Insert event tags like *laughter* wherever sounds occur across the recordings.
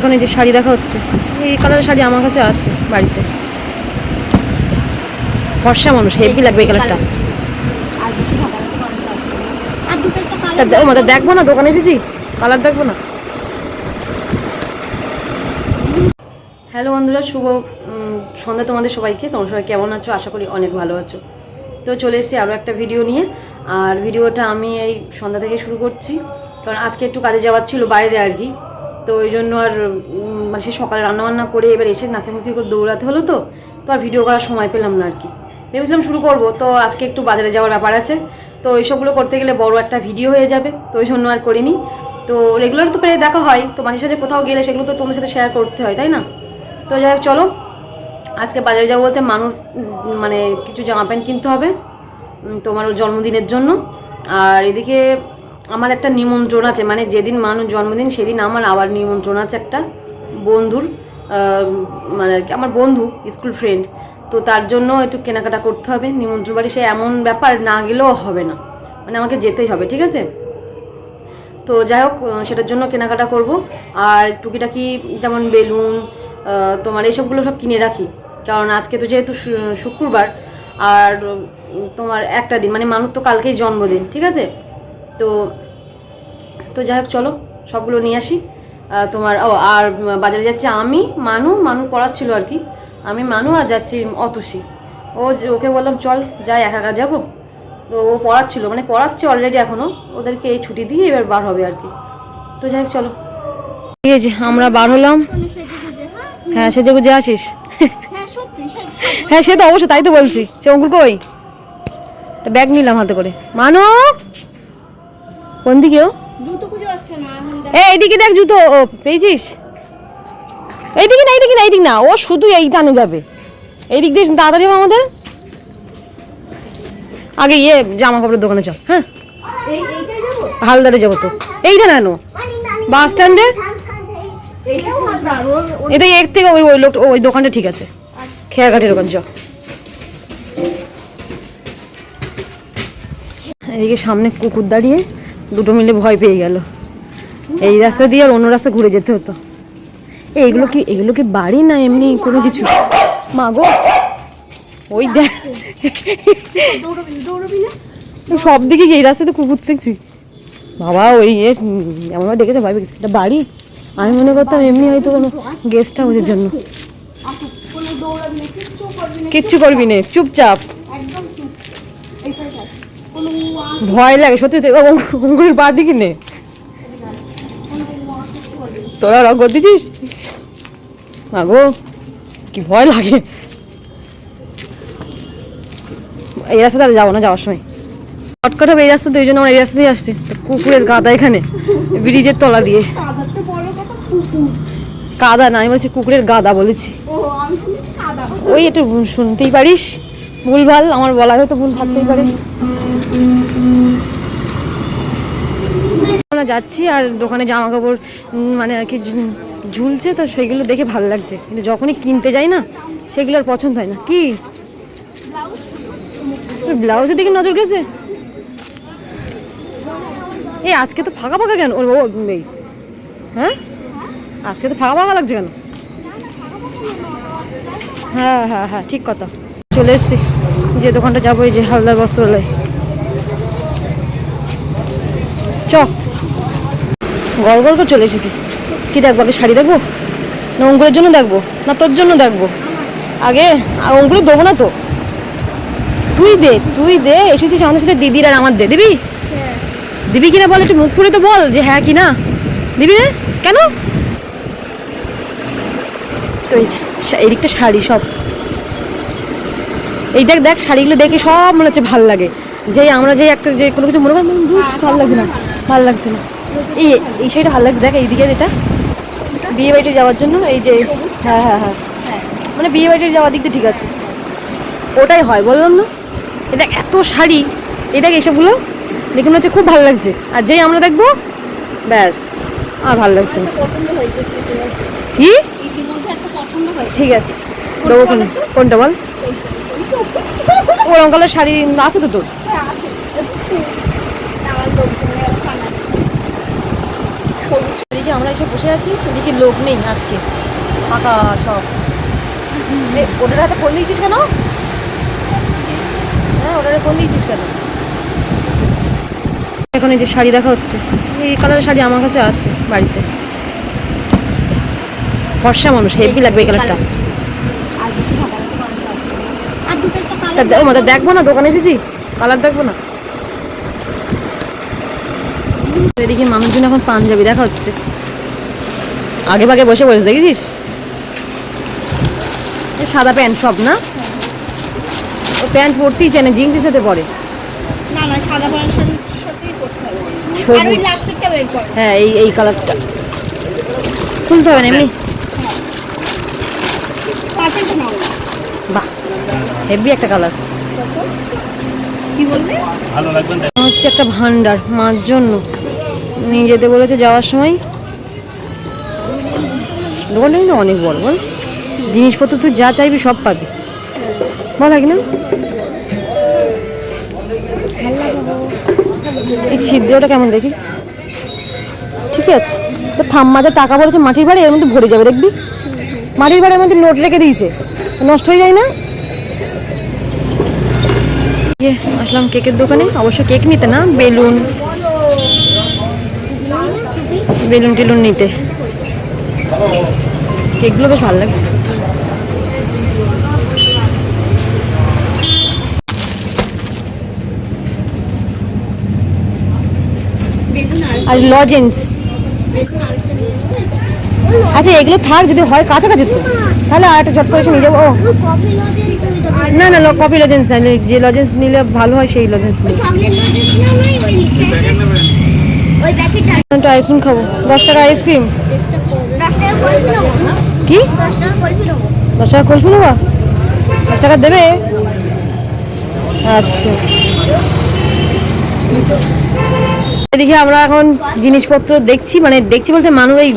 এখন এই যে শাড়ি দেখা হচ্ছে। এই কালারের শাড়ি আমার কাছে আছে বাড়িতে। ফর্সা মানুষ হেভি লাগবে এই কালারটা দেখব না, দোকানে এসেছি? কালার দেখব না। হ্যালো বন্ধুরা, শুভ সন্ধ্যা তোমাদের সবাইকে। তোমরা সবাই কেমন আছো? আশা করি অনেক ভালো আছো। তো চলে এসেছি আরও একটা ভিডিও নিয়ে। আর ভিডিওটা আমি এই সন্ধ্যা থেকে শুরু করছি। কারণ আজকে একটু কাজে যাওয়ার ছিল বাইরে আর কি। তো ওই জন্য আর মানে সে সকালে রান্নাবান্না করে এবার এসে নাকে মুখে করে দৌড়াতে হলো তো তো আর ভিডিও করার সময় পেলাম না আর কি। ভেবেছিলাম শুরু করব, তো আজকে একটু বাজারে যাওয়ার ব্যাপার আছে, তো এইসবগুলো করতে গেলে বড় একটা ভিডিও হয়ে যাবে, তো ওই জন্য আর করিনি। তো রেগুলার তো প্রায় দেখা হয়, তো মাঝে সাথে কোথাও গেলে সেগুলো তো তোমাদের সাথে শেয়ার করতে হয়, তাই না? তো যাই হোক, চলো, আজকে বাজারে যাব বলতে মানুষ মানে কিছু জামা প্যান্ট কিনতে হবে তোমার জন্মদিনের জন্য। আর এদিকে আমার একটা নিমন্ত্রণ আছে মানে যেদিন মানুষ জন্মদিন সেদিন আমার আবার নিমন্ত্রণ আছে একটা বন্ধুর মানে আমার বন্ধু, স্কুল ফ্রেন্ড তো তার জন্য একটু কেনাকাটা করতে হবে, নিমন্ত্রণ বাড়ি সে এমন ব্যাপার না গেলেও হবে না মানে আমাকে যেতেই হবে, ঠিক আছে? তো যাই হোক সেটার জন্য কেনাকাটা করব, আর টুকিটাকি যেমন বেলুন তোমার এইসবগুলো সব কিনে রাখি, কারণ আজকে তো যেহেতু শুক্রবার, আর তোমার একটা দিন মানে মানুষ তো কালকেই জন্মদিন, ঠিক আছে? তো তো যাই হোক, চলো, সবগুলো নিয়ে আসি। তোমার, ও, আর বাজারে যাচ্ছে আমি, মানু মানু পড়াচ্ছিল আর কি। আমি মানু আর যাচ্ছি অতুষি ও ওকে বললাম, চল, যাই, একা একা যাব। তো ও পড়াচ্ছিল মানে পড়াচ্ছে অলরেডি এখনও ওদেরকে এই ছুটি দিয়ে এবার বার হবে আর কি। তো যাই চলো। ঠিক আছে, আমরা বার হলাম। হ্যাঁ সেজে গুজে আসিস। হ্যাঁ হ্যাঁ সে তো অবশ্যই তাই তো বলছি। সে অঙ্কুর কই? ব্যাগ নিলাম হাতে করে। মানো! কোন দিকে ও? জুতো খুঁজে পাচ্ছে না এখন দেখ। এ এইদিকে দেখ জুতো ও পেয়েছিস? এইদিকে না এইদিকে না এইদিক না ও শুধু এই টানে যাবে। এই দিক দিয়ে তাড়াতাড়ি আমাদের? আগে ইয়ে জামা কাপড়ের দোকানে চল হ্যাঁ? এই হালদারে যাব তো। এইটা না বাস স্ট্যান্ডে? এটা এর থেকে ওই ওই লোক ওই দোকানটা ঠিক আছে। খেয়াঘাটের দোকান চ। এদিকে সামনে কুকুর দাঁড়িয়ে দুটো মিলে ভয় পেয়ে গেল। এই রাস্তা দিয়ে আর অন্য রাস্তা ঘুরে যেতে হতো। এইগুলো কি এগুলো কি বাড়ি না এমনি কোনো কিছু? মা গো ওই দেখ। সব দিকে এই রাস্তাতে কুকুর দেখছি। বাবা ওই উম, এমনভাবে ডেকেছে পেয়ে গেছে এটা বাড়ি? আমি মনে করতাম এমনি হয়তো কোনো গেস্ট হাউসের জন্য। কিচ্ছু করবি না চুপচাপ। ভয় লাগে, সত্যি তো অঙ্কুরের পা দিকে নে তোরা রক করতেছিস মাগো, কি ভয় লাগে। এই রাস্তা তাহলে যাব না, যাওয়ার সময়। শর্টকাট হবে এই রাস্তা তো জন্য আমরা এই রাস্তা দিয়ে আসছি। কুকুরের গাদা এখানে, ব্রিজের তলা দিয়ে। কাদা না, আমি বলছি কুকুরের গাদা বলেছি। ওই একটু শুনতেই পারিস। ভুলভাল, আমার বলা তো ভুল থাকতেই পারে আমরা যাচ্ছি আর দোকানে জামা কাপড় মানে আর কি ঝুলছে তো সেগুলো দেখে ভালো লাগছে। কিন্তু যখনই কিনতে যাই না সেগুলো আর পছন্দ হয় না। কি? ব্লাউজের দিকে নজর গেছে? এই আজকে তো ফাঁকা ফাঁকা কেন? ও ও, হ্যাঁ? আজকে তো ফাঁকা ফাঁকা লাগছে কেন? হ্যাঁ হ্যাঁ হ্যাঁ ঠিক কথা। চলে এসছি। যে দোকানটা যাব এই যে হালদার বস্ত্রালয়। চ। গল গল করে চলে এসেছি। কি দেখব, আগে শাড়ি দেখব? না অঙ্কুরের জন্য দেখব? না তোর জন্য দেখব? আগে অঙ্কুরে দেবো না তো? তুই দে তুই দে, এসেছিস আমাদের সাথে দিদির আর আমার দে। দিবি? দিবি কিনা বল, একটু মুখ ফুলে তো বল যে হ্যাঁ কি না দিবি রে? কেন? তো এদিকটা শাড়ি সব। এই দেখ দেখ, শাড়িগুলো দেখে সব মনে হচ্ছে ভালো লাগে। যে আমরা যে একটা যে কোনো কিছু মনে করি ভালো লাগছে না, ভালো লাগছে না। এই এই শাড়িটা ভালো লাগছে। দেখ এইদিকে এটা বিয়ে বাড়িতে যাওয়ার জন্য এই যে হ্যাঁ হ্যাঁ হ্যাঁ। মানে বিয়ে বাড়িতে যাওয়ার দিক দিয়ে ঠিক আছে। ওটাই হয়, বললাম না? এটা এত শাড়ি। এই দেখ, এইসবগুলো দেখে মনে হচ্ছে খুব ভালো লাগছে। আর যেই আমরা দেখব, ব্যাস, আর ভালো লাগছে কি? ঠিক আছে। দেবো কোন কোনটা বল? ওরম কালার শাড়ি আছে তো তোর? এদিকে আমরা এসে বসে আছি এদিকে লোক নেই আজকে। ফাঁকা সব। ওটার হাতে ফোন দিয়েছিস কেন? হ্যাঁ ওটার ফোন দিয়েছিস কেন? এখন এই যে শাড়ি দেখা হচ্ছে। এই কালারের শাড়ি আমার কাছে আছে বাড়িতে। ফর্সা মানুষ হেভি লাগবে এই কালারটা। দেখব না দোকানে এসেছি। কালার দেখব না। এদিকে মানুষজন এখন পাঞ্জাবি দেখা হচ্ছে। আগে ভাগে বসে বসে দেখেছিস? সাদা প্যান্ট সব না? ও প্যান্ট পরতেই চায় না জিন্সের সাথে পরে। না না সাদা পাড়ার সাথেই করতে হবে। আর ওই লাস্টেরটা বের কর। হ্যাঁ এই এই কালারটা। খুলতে হবে না এমনি? পার্সেন্ট নাও বাহ হেভি একটা কালার। কি বললে? হচ্ছে একটা ভান্ডার মার জন্য। নিয়ে যেতে বলেছে যাওয়ার সময় দোকানটা কিন্তু অনেক বড়, বল। জিনিসপত্র তুই যা চাইবি সব পাবি। বল কি না। এই ছিদ্রটা কেমন দেখি? ঠিক আছে। তো ঠাম্মা যা টাকা পড়েছে মাটির ভাড়ে, এর মধ্যে ভরে যাবে, দেখবি? মাটির ভাড়ের মধ্যে নোট রেখে দিয়েছে। নষ্ট হয়ে যায় না? ইয়ে আসলাম কেকের দোকানে। অবশ্য কেক নিতে না, বেলুন। বেলুন টেলুন নিতে। কেকগুলো বেশ ভালো লাগছে। আর লজেন্স আচ্ছা এগুলো থাক যদি হয় কাছাকাছি তো। তাহলে আর একটা ঝট করে এসে নিয়ে যাব। না না কপি লজেন্স না যে লজেন্স নিলে ভালো হয় সেই লজেন্স আইসক্রিম খাব। দশ টাকা আইসক্রিম দশ টাকা কলফি নেব কি? দশ টাকা কলফি নেব? দশ টাকা দেবে? আচ্ছা। এদিকে আমরা এখন জিনিসপত্র দেখছি মানে দেখছি বলতে মানুষ এই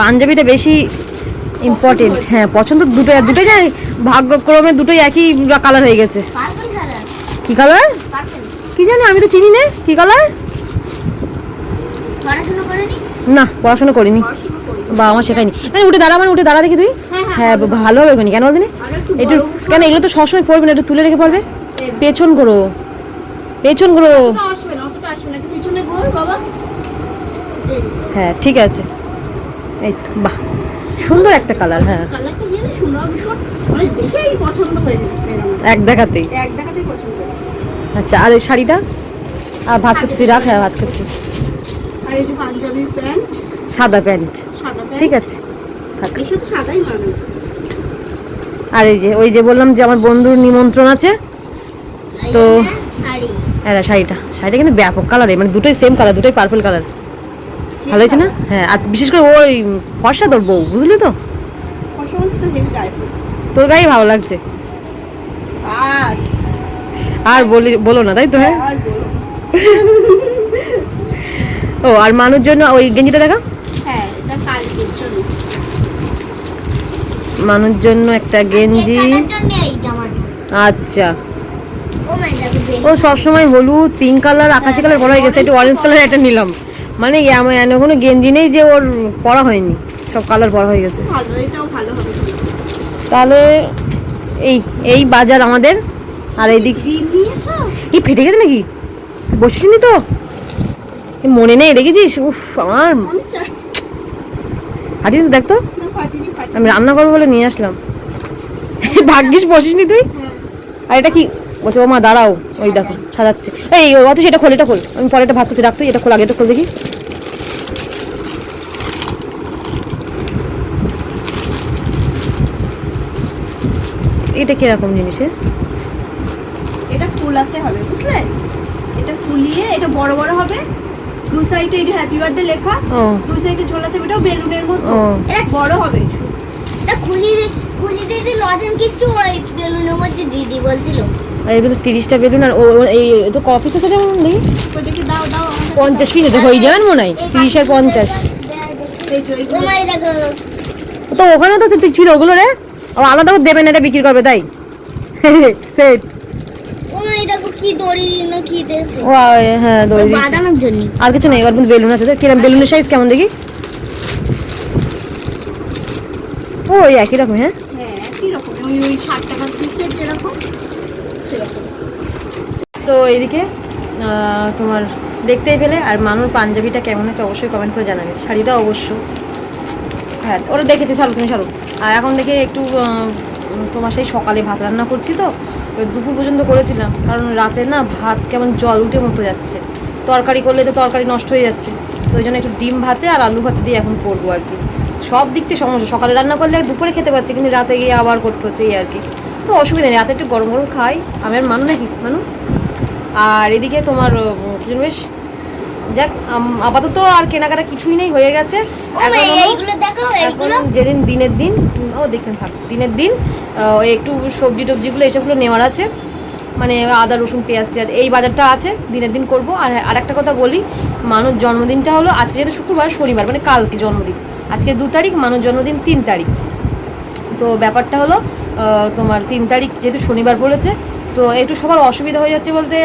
পাঞ্জাবিটা বেশি ইম্পর্টেন্ট হ্যাঁ পছন্দ দুটো দুটোই জানি, ভাগ্যক্রমে দুটোই একই কালার হয়ে গেছে। কি কালার কি জানি, আমি তো চিনি না। কি কালার না, পড়াশোনা করিনি। বা আমার শেখায়নি। মানে উঠে দাঁড়া মানে উঠে দাঁড়া দেখি তুই? হ্যাঁ, ভালো হবে ওখানে কেন বলদিনি? একটু কেন এগুলো তো সবসময় পড়বে না একটু তুলে রেখে পড়বে? পেছন করো পেছন করো হ্যাঁ ঠিক আছে। এই তো বাহ। সুন্দর একটা কালার হ্যাঁ। এক দেখাতেই। আচ্ছা আর এই শাড়িটা? আর ভাজ করছি তুই রাখ হ্যাঁ ভাজ করছি সাদা প্যান্ট। ঠিক আছে আর এই যে ওই যে বললাম যে আমার বন্ধুর নিমন্ত্রণ আছে তো হ্যাঁ শাড়িটা শাড়িটা কিন্তু ব্যাপক কালার মানে দুটোই সেম কালার দুটোই পার্পল কালার ভালো হয়েছে না? হ্যাঁ আর বিশেষ করে ওই ফর্সা তোর বউ বুঝলি তো? তোর গায়ে ভালো লাগছে? আর? আর বলি বলো না তাই তো হ্যাঁ? ও আর মানুষ জন্য ওই গেঞ্জিটা দেখা হ্যাঁ এটা কালকের জন্য মানুষ জন্য একটা গেঞ্জি। আচ্ছা। ও সবসময় হলুদ পিঙ্ক কালার আকাশি কালার পরা হয়ে গেছে একটু অরেঞ্জ কালার একটা নিলাম। মানে আমার এমন কোনো গেঞ্জি নেই যে ওর পরা হয়নি সব কালার পরা হয়ে গেছে। ভালো এটাও ভালো হবে। তাহলে এই এই বাজার আমাদের। আর এইদিক কি ফেটে গেছে নাকি? বসিস নি তো? এ মনে নেই দেখেছিস উফ আমার আমি চাই আমি রান্না করব বলে নিয়ে আসলাম। ভাগ্যিস বসিস নি তুই? আর এটা কি? বলছে ও মা দাঁড়াও, ওই দেখো, সাজাচ্ছে। এই, ও অত সেটা খোল, এটা খোল। আমি পরে এটা ভাত করছি রাখতো এটা খোল, আগে এটা খোল দেখি। এটা কীরকম জিনিসের এটা ফুলাতে হবে, বুঝলে? এটা ফুলিয়ে, এটা বড় বড় হবে। দু সাইডে এই যে হ্যাপি বার্থডে লেখা ও। দু সাইডে ঝোলাতে এটাও বেলুনের মতো। ও। এটা বড় হবে। এটা খুলি খুলি দিদি লজেন কিচ্ছু ওই বেলুনের মধ্যে দিদি বলছিল। আর ভিতরে তিরিশটা বেলুন আর এই তো কফি তো যেমন নেই ওই দেখি দাও দাও আমার পঞ্চাশ পিস এটা হয়ে যাবেন মনে হয়। তিরিশ আর পঞ্চাশ। তো ওখানেও তো ছিল ওগুলো রে। ও আলাদা করে দেবে না এটা বিক্রি করবে তাই। *laughs* সেট। কি দড়ি না কি দিয়েছে ও হ্যাঁ দড়ি দিয়েছে। জন্য। আর কিছু নেই মধ্যে বেলুন আছে। কিরম বেলুনের সাইজ কেমন দেখি? ও ওই একই রকম হ্যাঁ? হ্যাঁ একই রকম। ওই ওই ষাট টাকার পিসের যেরকম সেরকম। তো এইদিকে তোমার দেখতেই পেলে আর মানুর পাঞ্জাবিটা কেমন হচ্ছে অবশ্যই কমেন্ট করে জানাবে। শাড়িটা অবশ্য। হ্যাঁ ওরা দেখেছে ছাড়ো তুমি ছাড়ো আর এখন দেখে একটু তোমার সেই সকালে ভাত রান্না করছি তো এবার দুপুর পর্যন্ত করেছিলাম, কারণ রাতে না ভাত কেমন জল উঠে মতো যাচ্ছে। তরকারি করলে তো তরকারি নষ্ট হয়ে যাচ্ছে। তো ওই জন্য একটু ডিম ভাতে আর আলু ভাতে দিয়ে এখন করব আর কি। সব দিক থেকে সমস্যা, সকালে রান্না করলে দুপুরে খেতে পারছি, কিন্তু রাতে গিয়ে আবার করতে হচ্ছে, এই আর কি। তো অসুবিধা নেই, রাতে একটু গরম গরম খাই। আমি আর মানু নাকি? মানু? আর এদিকে তোমার কি বেশ যাক আপাতত আর কেনাকাটা কিছুই নেই হয়ে গেছে। এখন যেদিন দিনের দিন ও দেখতেন থাক দিনের দিন ওই একটু সবজি টবজিগুলো এসবগুলো নেওয়ার আছে। মানে আদা রসুন পেঁয়াজ টেয়াজ এই বাজারটা আছে দিনের দিন করব। আর আর একটা কথা বলি মানুষ জন্মদিনটা হলো আজকে যেহেতু শুক্রবার শনিবার মানে কালকে জন্মদিন। আজকে দু তারিখ মানুষ জন্মদিন তিন তারিখ। তো ব্যাপারটা হলো তোমার তিন তারিখ যেহেতু শনিবার পড়েছে তো একটু সবার অসুবিধা হয়ে যাচ্ছে বলতে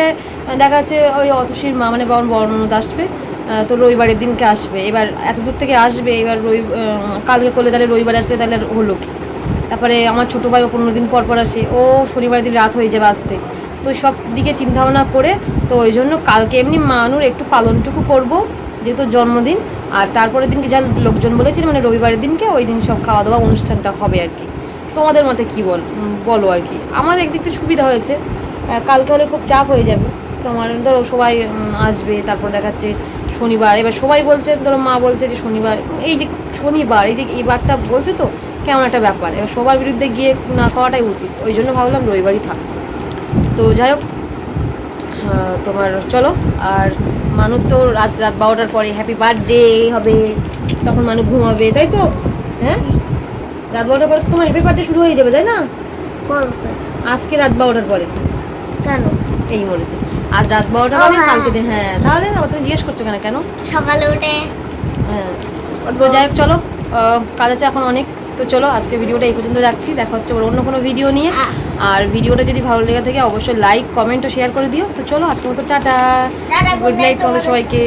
দেখা যাচ্ছে ওই অতসীর মা মানে বাবন বর্ণনদ আসবে তো রবিবারের দিনকে আসবে। এবার এত দূর থেকে আসবে, এবার রবি কালকে করলে তাহলে রবিবার আসলে তাহলে হলো কি? তারপরে আমার ছোটো ভাই ও পনেরো দিন পর পর আসে, ও শনিবার দিন রাত হয়ে যাবে আসতে। তো সব দিকে চিন্তাভাবনা করে, তো ওই জন্য কালকে এমনি মানুর একটু পালনটুকু করব, যেহেতু জন্মদিন, আর তারপরের দিনকে যা লোকজন বলেছিল মানে রবিবারের দিনকে, ওই দিন সব খাওয়া দাওয়া অনুষ্ঠানটা হবে আর কি। তোমাদের মতে কি বল বলো আর কি। আমাদের একদিক থেকে সুবিধা হয়েছে। কালকে হলে খুব চাপ হয়ে যাবে। তোমার, ধরো সবাই আসবে, তারপর দেখাচ্ছে শনিবার। এবার সবাই বলছে, ধরো মা বলছে যে শনিবার, এই যে শনিবার, এই যে এই বারটা বলছে তো, কেমন একটা ব্যাপার। এবার সবার বিরুদ্ধে গিয়ে না খাওয়াটাই উচিত। ওই জন্য ভাবলাম রবিবারই থাক। তো যাই হোক তোমার, চলো। আর মানুষ তো রাত রাত বারোটার পরে হ্যাপি বার্থডে হবে। তখন মানুষ ঘুমাবে, তাই তো? হ্যাঁ? রাত বারোটার পরে তোমার হ্যাপি বার্থডে শুরু হয়ে যাবে তাই না? আজকে রাত বারোটার পরে। কেন? এই মরেছে আর রাত বারোটা মানে হ্যাঁ। কালকে দিন হ্যাঁ। তাহলে তুমি জিজ্ঞেস করছ কেন কেন? সকালে উঠে। হ্যাঁ। যাই হোক চলো কাজ আছে এখন অনেক। তো চলো আজকে ভিডিওটা এই পর্যন্ত রাখছি। দেখা হচ্ছে অন্য কোনো ভিডিও নিয়ে। আর ভিডিওটা যদি ভালো লেগে থাকে অবশ্যই লাইক কমেন্ট ও শেয়ার করে দিও। তো চলো আজকের মতো টাটা। গুড নাইট তোমাদের। সবাইকে।